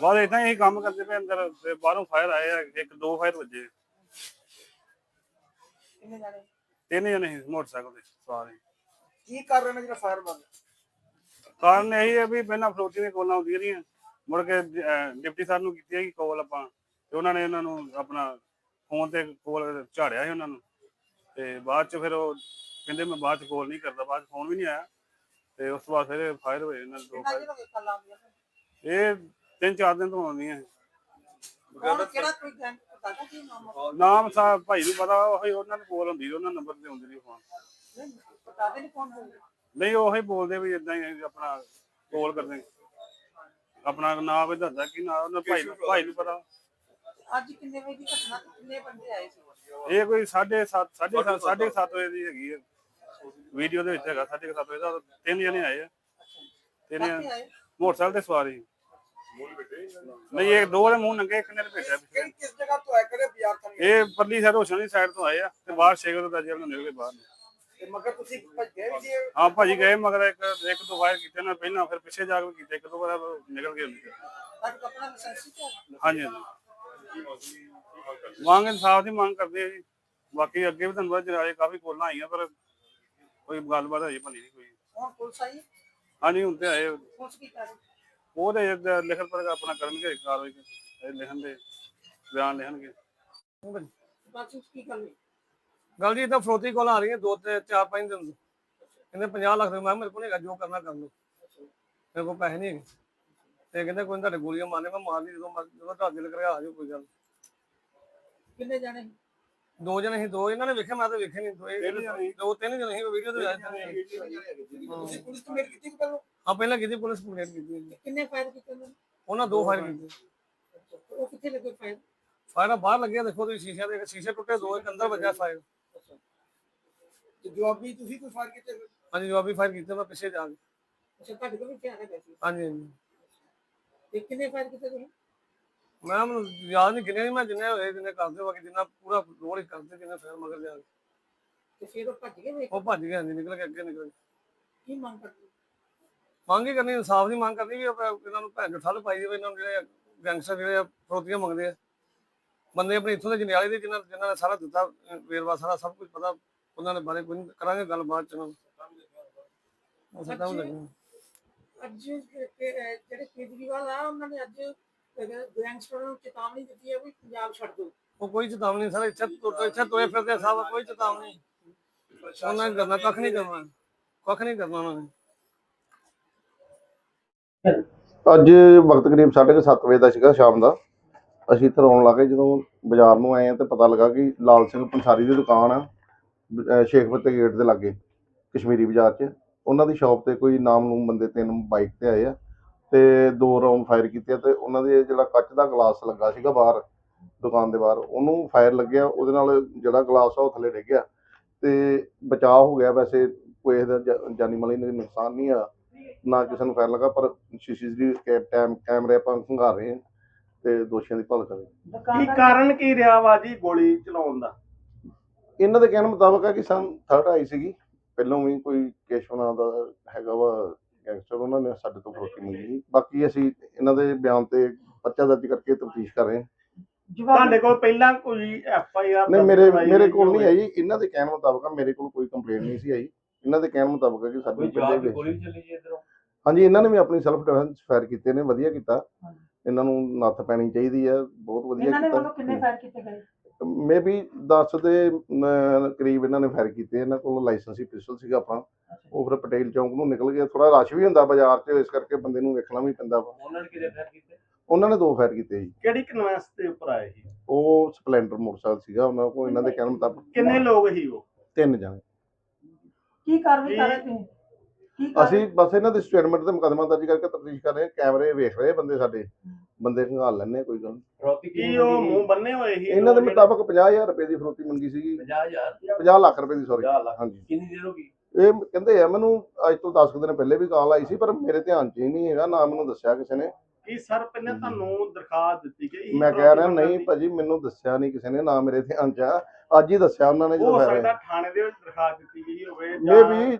ਬਾਅਦ ਇਦਾਂ ਹੀ ਕੰਮ ਕਰਦੇ ਪਏ ਅੰਦਰ ਤੇ ਬਾਹਰੋਂ ਫਾਇਰ ਆਏ ਆ ਇੱਕ ਦੋ ਫਾਇਰ ਵੱਜੇ। ਕਿੰਨੇ ਜਾਣੇ? ਤਿੰਨ ਜਣੇ ਸੀ ਮੋਟਰਸਾਈਕਲ ਤੇ ਸਾਰੇ ਕੀ ਕਰ ਰਹੇ ਨੇ ਜਿਹੜਾ ਫਾਇਰ ਮਾਰ ਕਾਰਨ ਇਹੀ ਹੈ ਵੀ ਪਹਿਲਾਂ ਫਲੋਟੀ ਦੀਆਂ ਕੋਲਾਂ ਆਉਂਦੀਆਂ ਰਹੀਆਂ। ਮੁੜ ਕੇ ਡਿਪਟੀ ਸਾਹਿਬ ਨੂੰ ਕੀਤੀ ਹੈਗੀ ਕੋਲ ਆਪਾਂ ਤੇ ਉਹਨਾਂ ਨੇ ਇਹਨਾਂ ਨੂੰ ਆਪਣਾ ਫੋਨ ਤੇ ਕੋਲ ਝਾੜਿਆ ਸੀ ਉਹਨਾਂ ਨੂੰ। ਤੇ ਬਾਅਦ ਚ ਫਿਰ ਉਹ ਕਹਿੰਦੇ ਮੈਂ ਬਾਅਦ ਚ ਕੋਲ ਨਹੀਂ ਕਰਦਾ ਬਾਅਦ ਚ ਫੋਨ ਵੀ ਨਹੀਂ ਆਇਆ। ਤੇ ਉਸ ਤੋਂ ਬਾਅਦ ਫਿਰ ਫਾਇਰ ਹੋਏ ਇਹਨਾਂ ਦੇ ਦੋ fire। ਨੇ ਇਹ ਤਿੰਨ ਚਾਰ ਦਿਨ ਤੋਂ ਆਉਂਦੀਆਂ ਕੌਣ ਕਿਹੜਾ ਕੋਈ ਗੈਂਗ ਪਤਾ ਨਾ ਕੀ ਨਾਮ ਆ? ਨਾਮ ਸਾਹਿਬ ਭਾਈ ਨੂੰ ਪਤਾ ਉਹੀ ਉਹਨਾਂ ਨੂੰ ਕੋਲ ਹੁੰਦੀ ਉਹਨਾਂ ਨੰਬਰ ਤੇ ਹੁੰਦੀ ਨਹੀਂ ਫੋਨ ਨਹੀਂ ਪਤਾ ਤੇ ਨਹੀਂ ਕੌਣ ਹੋਊਗਾ ਨਹੀਂ ਉਹੀ ਬੋਲਦੇ ਵੀ ਇਦਾਂ ਹੀ ਆਪਣਾ ਕੋਲ ਕਰਦੇ ਆਪਣਾ ਨਾਮ ਵੀ ਦੱਸਦਾ ਕਿ ਨਾ ਉਹਨਾਂ ਭਾਈ ਨੂੰ ਭਾਈ ਨੂੰ ਪਤਾ। ਅੱਜ ਕਿੰਨੇ ਵਜੇ ਦੀ ਘਟਨਾ ਤੇ ਕਿੰਨੇ ਬੰਦੇ ਆਏ ਸੀ? ਇਹ ਕੋਈ 7:30 7:30 7:30 ਵਜੇ ਦੀ ਹੈਗੀ ਹੈ ਵੀਡੀਓ ਦੇ ਵਿੱਚ ਹੈਗਾ 7:30 ਵਜੇ ਦਾ ਤਿੰਨ ਜਣੇ ਆਏ ਆ। ਤਿੰਨ ਕਾਹਤੇ ਜਣੇ। ਆਏ? ਮੋਟਰਸਾਈਕਲ ਤੇ ਸਵਾਰੀ। ਨਹੀਂ ਇਹ ਦੋ ਦੇ ਮੂੰਹ ਨੰਗੇ ਇੱਕ ਨੇ ਭੇਜਿਆ ਪਿੱਛੇ ਕਿਹੜੀ ਕਿਸ ਜਗ੍ਹਾ ਤੋਂ ਆਏ ਕਿਹੜੇ ਬਾਜ਼ਾਰ ਤੋਂ ਇਹ ਪਰਲੀ ਸਾਈਡ ਹੋਸ਼ਨ ਦੀ ਸਾਈਡ ਤੋਂ ਆਏ ਆ ਤੇ ਬਾਹਰ ਸ਼ੇਗਰ ਦਾ ਜੇਲ੍ਹ ਨੂੰ ਨਿਕਲ ਕੇ ਬਾਹਰ ਤੇ ਮਗਰ ਤੁਸੀਂ ਭੱਜ ਗਏ ਵੀ ਜੀ ਹਾਂ ਭਾਜੀ ਗਏ ਮਗਰ ਇੱਕ ਇੱਕ ਦੋ ਵਾਰ ਕੀਤੇ ਨਾ ਪਹਿਲਾਂ ਫਿਰ ਪਿੱਛੇ ਜਾ ਕੇ ਕੀਤੇ ਇੱਕ ਦੋ ਵਾਰ ਨਿਕਲ ਗਏ ਅੱਜ ਆਪਣਾ ਲਾਇਸੈਂਸ ਹੀ ਚੱਲ ਹਾਂਜੀ ਹਾਂਜੀ। ਮੰਗ ਇਨਸਾਫ ਦੀ ਮੰਗ ਕਰਦੇ ਆ ਜੀ। ਬਾਕੀ ਅੱਗੇ ਵੀ ਤੁਹਾਨੂੰ ਪਤਾ ਜਰਾਲੇ ਕਾਫੀ ਕੋਲਾਂ ਆਈਆਂ ਪਰ ਕੋਈ ਗੱਲਬਾਤ ਹਜੇ ਬਣੀ ਨਹੀਂ ਕੋਈ। ਹੁਣ ਪੁਲਿਸ ਆਈ? ਹਾਂਜੀ ਹੁਣ ਤੇ ਆਏ। ਪੁਲਿਸ ਕੀ ਕਰ ਰਹੀ? ਉਹਦੇ ਲਿਖਣ ਪਰ ਆਪਣਾ ਕਰਨਗੇ ਕਾਰਵਾਈ ਇਹ ਲਿਖਣ ਦੇ ਬਿਆਨ ਲਿਖਣਗੇ। ਕੀ ਕਰਨੀ ਗੱਲ ਜੀ ਇਦਾਂ ਫਰੋਤੀ ਕੋਲ ਆ ਰਹੀਆਂ ਦੋ ਤੇ ਚਾਰ ਪੰਜ ਦਿਨ ਤੋਂ। ਕਹਿੰਦੇ 50 ਲੱਖ ਦੇ ਮੈਂ ਮੇਰੇ ਕੋਲ ਨਹੀਂ ਹੈਗਾ ਜੋ ਕਰਨਾ ਕਰ ਲਓ। ਮੇਰੇ ਕੋਲ ਪੈਸੇ ਨਹੀਂ ਹੈਗੇ। ਤੇ ਕਹਿੰਦੇ ਕੋਈ ਤੁਹਾਡੇ ਗੋਲੀਆਂ ਮਾਰਨੇ ਮੈਂ ਮਾਰ ਲਈ ਜਦੋਂ ਮਰ- ਜਦੋਂ ਤੁਹਾਡਾ ਦਿਲ ਕਰਿਆ ਆ ਜਾਓ ਕੋਈ ਗੱਲ। ਕਿੰਨੇ ਜਾਣੇ? ਦੋ ਜਣੇ ਸੀ ਦੋ ਇਹਨਾਂ ਨੇ ਵੇਖਿਆ ਮੈਂ ਤਾਂ ਵੇਖਿਆ ਨਹੀਂ ਦੋ ਇਹ- ਦੋ ਤਿੰਨ ਜਣੇ ਸੀ ਵੀਡੀਓ ਤੇ ਆਏ ਸੀ। ਤੁਸੀਂ ਪੁਲਿਸ ਕੰਪਲੇਂਟ ਕੀਤੀ ਕਿ ਪਹਿਲਾਂ? ਆ ਪਹਿਲਾਂ ਕੀਤੀ ਪੁਲਿਸ ਕੰਪਲੇਂਟ ਕੀਤੀ ਹੈ ਜੀ। ਕਿੰਨੇ ਫਾਇਰ ਕੀਤੇ ਨੇ? ਉਹਨਾਂ ਦੋ ਫਾਇਰ ਕੀਤੇ। ਉਹ ਕਿੱਥੇ ਲੱਗੇ ਫਾਇਰ ਫਾਇਰ ਬਾਹਰ ਲੱਗਿਆ ਦੇਖੋ ਤੁਸੀਂ ਸ਼ੀਸ਼ੇ ਦੇ ਸ਼ੀਸ਼ੇ ਟੁੱਟੇ ਦੋ ਇੱਕ ਅੰਦਰ ਵੱਜਾ ਫਾਇਰ ਤੇ ਜਵਾਬੀ ਤੁਸੀਂ ਕੋਈ ਫਾਇਰ ਕੀਤੇ ਫਿਰ? ਹਾਂਜੀ ਜਵਾਬੀ ਫਾਇਰ ਕੀਤੇ ਮੈਂ ਪਿੱਛੇ ਜਾ ਕੇ। ਅੱਛਾ ਤੁਹਾਡੇ ਕੋਲ ਵੀ ਹਥਿਆਰ ਹੈਗਾ ਸੀ। ਹਾਂਜੀ ਹਾਂਜੀ। ਤੇ ਕਿੰਨੇ ਫਾਇਰ ਕੀਤੇ ਤੁਸੀਂ? ਮੈਂ ਮੈਨੂੰ ਯਾਦ ਨਹੀਂ ਗਿਣਿਆ ਨੀ ਮੈਂ ਜਿੰਨੇ ਹੋਏ ਜਿੰਨੇ ਕਰਦੇ ਬਾਕੀ ਜਿੰਨਾ ਪੂਰਾ ਰੋਲ ਹੀ ਕਰਦੇ ਜਿੰਨੇ ਫੇਰ ਮਗਰ ਜਾ ਕੇ। ਤੇ ਫਿਰ ਉਹ ਭੱਜ ਗਏ ਵੇਖ ਉਹ ਭੱਜ ਗਿਆ ਹਾਂਜੀ ਨਿਕਲ ਕੇ ਅੱਗੇ ਨਿਕਲ ਗਏ। ਕੀ ਮੰਗ ਕਰਦੇ? ਮੰਗ ਹੀ ਕਰਨੀ ਇਨਸਾਫ ਦੀ ਮੰਗ ਕਰਨੀ ਵੀ ਆਪਾਂ ਇਹਨਾਂ ਨੂੰ ਭੈਣ ਠੱਲ ਪਾਈ ਜਾਵੇ ਇਹਨਾਂ ਨੂੰ ਜਿਹੜੇ ਗੈਂਗਸਟਰ ਜਿਹੜੇ ਆ ਫਰੋਤੀਆਂ ਮੰਗਦੇ ਆ। ਬੰਦੇ ਆਪਣੇ ਇੱਥੋਂ ਦੇ ਜੰਡਿਆਲੇ ਦੇ ਜਿਨ੍ਹਾਂ ਜਿਨ੍ਹਾਂ ਨੇ ਸਾਰਾ ਦਿੱਤਾ ਅਹ ਵੇਰਵਾ ਸਾਰਾ ਸਭ ਕੁਝ ਪਤਾ ਉਹਨਾਂ ਦੇ ਬਾਰੇ ਕੋਈ ਨੀ, ਕਰਾਂਗੇ ਗੱਲ ਬਾਅਦ ਚ ਉਹਨਾਂ ਨੂੰ ਨੂੰ ਅੱਜ ਕਿ- ਕਿ- ਜਿਹੜੇ ਕੇਜਰੀਵਾਲ ਆ ਉਹਨਾਂ ਨੇ ਅੱਜ ਗੈਂਗਸਟਰਾਂ ਨੂੰ ਚੇਤਾਵਨੀ ਦਿੱਤੀ ਹੈ ਵੀ ਪੰਜਾਬ ਛੱਡ ਦਿਓ। ਉਹ ਕੋਈ ਚੇਤਾਵਨੀ ਸਰ ਇੱਥੇ ਤੁਰ ਇੱਥੇ ਤੁਰੇ ਫਿਰਦੇ ਸਭ ਕੋਈ ਚੇਤਾਵਨੀ ਨਹੀਂ। ਉਹਨਾਂ ਨੇ ਕਰਨਾ ਕੱਖ ਨਹੀਂ ਕਰਨਾ ਕੱਖ ਨਹੀਂ ਕਰਨਾ ਉਹਨਾਂ ਨੇ। ਅੱਜ ਵਕਤ ਕਰੀਬ 7:30 ਵਜੇ ਦਾ ਸੀਗਾ ਸ਼ਾਮ ਦਾ। ਅਸੀਂ ਇੱਥੇ ਆਉਣ ਲੱਗੇ ਜਦੋਂ ਬਾਜ਼ਾਰ ਨੂੰ ਆਏ ਆ ਤੇ ਪਤਾ ਲੱਗਾ ਕਿ ਲਾਲ ਸਿੰਘ ਪੰਸਾਰੀ ਦੀ ਦੁਕਾਨ ਆ ਸ਼ੇਖਪੁਰ ਗੇਟ ਦੇ ਲਾਗੇ ਕਸ਼ਮੀਰੀ ਬਾਜ਼ਾਰ 'ਚ। ਉਹਨਾਂ ਦੀ ਸ਼ਾਪ ਤੇ ਕੋਈ ਨਾਮ ਨੂੰ ਬੰਦੇ ਤਿੰਨ ਬਾਈਕ ਤੇ ਆਏ ਆ। ਤੇ ਦੋ ਰਾਉਂਡ ਫਾਇਰ ਕੀਤੇ ਆ ਤੇ ਉਹਨਾਂ ਦੇ ਜਿਹੜਾ ਕੱਚ ਦਾ ਗਲਾਸ ਲੱਗਾ ਸੀਗਾ ਬਾਹਰ ਦੁਕਾਨ ਦੇ ਬਾਹਰ ਉਹਨੂੰ ਫਾਇਰ ਲੱਗਿਆ ਉਹਦੇ ਨਾਲ ਜਿਹੜਾ ਗਲਾਸ ਆ ਉਹ ਥੱਲੇ ਡਿੱਗ ਗਿਆ ਤੇ ਬਚਾਅ ਹੋ ਗਿਆ ਵੈਸੇ ਕੋਈ ਇਹਦਾ ਜਾ- ਜਾਨੀ ਮਾਲੀ ਨੁਕਸਾਨ ਨਹੀਂ ਆ ਨਾ ਕਿਸੇ ਨੂੰ ਫਾਇਰ ਲੱਗਾ ਪਰ ਸੀਸੀਟੀਵੀ ਕੈਮ ਕੈਮਰੇ ਆਪਾਂ ਖੰਗਾਰ ਰਹੇ ਹਾਂ ਤੇ ਦੋਸ਼ੀਆਂ ਦੀ ਭਾਲ ਕਰ। ਕੀ ਕਾਰਨ ਕੀ ਰਿਹਾ ਵਾ ਜੀ ਗੋਲੀ ਚਲਾਉਣ ਦਾ ਇਹਨਾਂ ਦੇ ਕਹਿਣ ਮੁਤਾਬਕ ਹੈ ਕਿ ਸਨ ਥਰਡ ਆਈ ਸੀਗੀ ਪਹਿਲਾਂ ਵੀ ਕੋਈ ਕੇਸ਼ਵ ਨਾਂ ਦਾ ਹੈਗਾ ਵਾ ਗੈਂਗਸਟਰ ਉਹਨਾਂ ਨੇ ਸਾਡੇ ਤੋਂ ਫਰੋਤੀ ਮੰਗੀ। ਬਾਕੀ ਅਸੀਂ ਇਹਨਾਂ ਦੇ ਬਿਆਨ ਤੇ ਪਰਚਾ ਦਰਜ ਕਰਕੇ ਤਫਤੀਸ਼ ਕਰ ਰਹੇ ਹਾਂ। ਤੁਹਾਡੇ ਕੋਲ ਪਹਿਲਾਂ ਕੋਈ ਐਫ ਆਈ ਆਰ ਨਹੀਂ ਮੇਰੇ ਮੇਰੇ ਕੋਲ ਨਹੀਂ ਆਈ। ਇਹਨਾਂ ਦੇ ਕਹਿਣ ਮੁਤਾਬਕ ਮੇਰੇ ਕੋਲ ਕੋਈ ਕੰਪਲੇਂਟ ਨਹੀਂ ਸੀ ਆਈ। ਇਹਨਾਂ ਦੇ ਕਹਿਣ ਮੁਤਾਬਕ ਕਿ ਸਾਡੇ ਵੀ ਗੋਲੀ ਚੱਲੀ ਜੀ ਇਧਰੋਂ? ਹਾਂਜੀ ਇਹਨਾਂ ਨੇ ਵੀ ਆਪਣੀ ਸੈਲਫ ਡਿਫੈਂਸ ਫਾਇਰ ਕੀਤੇ ਨੇ ਵਧੀਆ ਕੀਤਾ। ਇਹਨਾਂ ਨੂੰ ਨੱਥ ਪੈਣੀ ਚਾਹੀਦੀ ਹੈ ਬਹੁਤ ਵਧੀਆ ਇਹਨਾਂ ਦੇ ਕੀਤਾ। ਵੱਲੋਂ ਕਿੰਨੇ ਫਾਇਰ ਕੀਤੇ ਗਏ ਮੇਬੀ 10 ਦੇ ਕਰੀਬ ਇਹਨਾਂ ਨੇ ਫਾਇਰ ਕੀਤੇ ਇਹਨਾਂ ਕੋਲ ਲਾਇਸੈਂਸੀ ਪਿਸਟਲ ਸੀਗਾ ਆਪਣਾ। ਉਹ ਫਿਰ ਪਟੇਲ ਚੌਂਕ ਨੂੰ ਨਿਕਲ ਗਿਆ ਥੋੜਾ ਰਸ਼ ਵੀ ਹੁੰਦਾ ਬਾਜ਼ਾਰ 'ਚ ਇਸ ਕਰਕੇ ਬੰਦੇ ਨੂੰ ਵੇਖਣਾ ਵੀ ਪੈਂਦਾ ਵਾ। ਉਹਨਾਂ ਨੇ ਕਿਹਦੇ ਫੈਰ ਕੀਤੇ? ਉਹਨਾਂ ਨੇ ਦੋ ਫਾਇਰ ਕੀਤੇ ਜੀ। ਕਿਹੜੀ ਕਨਵੈਂਸ ਦੇ ਉੱਪਰ ਆਏ ਸੀ? ਉਹ ਸਪਲੈਂਡਰ ਮੋਟਰਸਾਈਕਲ ਸੀਗਾ ਉਹਨਾਂ ਕੋਲ ਇਹਨਾਂ ਦੇ ਕਹਿਣ ਮੁਤਾਬਕ। ਕਿੰਨੇ ਲੋਕ ਸੀ ਉਹ? ਤਿੰਨ ਜਣੇ। ਕੀ ਕਾਰਵਾਈ ਕਰ ਰਹੇ ਤੁਸੀਂ? ਅਸੀਂ ਬਸ ਇਹਨਾਂ ਦੇ ਸਟੇਟਮੈਂਟ ਤੇ ਮੁਕੱਦਮਾ ਦਰਜ ਕਰਕੇ ਤਫਤੀਸ਼ ਕਰ ਰਹੇ ਹਾਂ। ਕੈਮਰੇ ਵੇਖ ਰਹੇ ਬੰਦੇ ਸਾਡੇ। ਬੰਦੇ ਖੰਗਾਲ ਲੈਣੇ ਕੋਈ ਗੱਲ। ਕੀ ਉਹ ਮੂੰਹ ਬੰਨੇ ਹੋਏ ਸੀ? ਇਹਨਾਂ ਦੇ ਮੁਤਾਬਕ 50000 ਰੁਪਏ ਦੀ ਫਰੋਤੀ ਮੰਗੀ ਸੀਗੀ। 50000 50 ਲੱਖ ਰੁਪਏ ਦੀ ਸੌਰੀ 50 ਲੱਖ। ਹਾਂਜੀ। ਕਿੰਨੀ ਦੇਰ ਹੋ ਗਈ? ਇਹ ਕਹਿੰਦੇ ਆ ਮੈਨੂੰ ਅੱਜ ਤੋਂ 10 ਕੁ ਦਿਨ ਪਹਿਲੇ ਵੀ ਕਾਲ ਆਈ ਸੀ ਪਰ ਮੇਰੇ ਧਿਆਨ 'ਚ ਹੀ ਨਹੀਂ ਹੈਗਾ ਨਾ ਮੈਨੂੰ ਦੱਸਿਆ ਕਿਸੇ ਨੇ। ਕੀ ਸਰ ਪਹਿਲਾਂ ਤੁਹਾਨੂੰ ਦਰਖਾਸਤ ਦਿੱਤੀ ਗਈ? ਮੈਂ ਕਹਿ ਰਿਹਾ ਨਹੀਂ ਭਾਜੀ ਮੈਨੂੰ ਦੱਸਿਆ ਨਹੀਂ ਕਿਸੇ ਨੇ ਨਾ ਮੇਰੇ ਧਿਆਨ 'ਚ ਆ। ਅੱਜ ਹੀ ਦੱਸਿਆ ਉਹਨਾਂ ਨੇ ਜਦੋਂ ਹੋ ਫਾਇਰ ਸਕਦਾ ਥਾਣੇ ਦੇ ਵਿੱਚ ਦਰਖਾਸਤ ਦਿੱਤੀ ਗਈ ਹੋਵੇ ਮੇ ਵੀ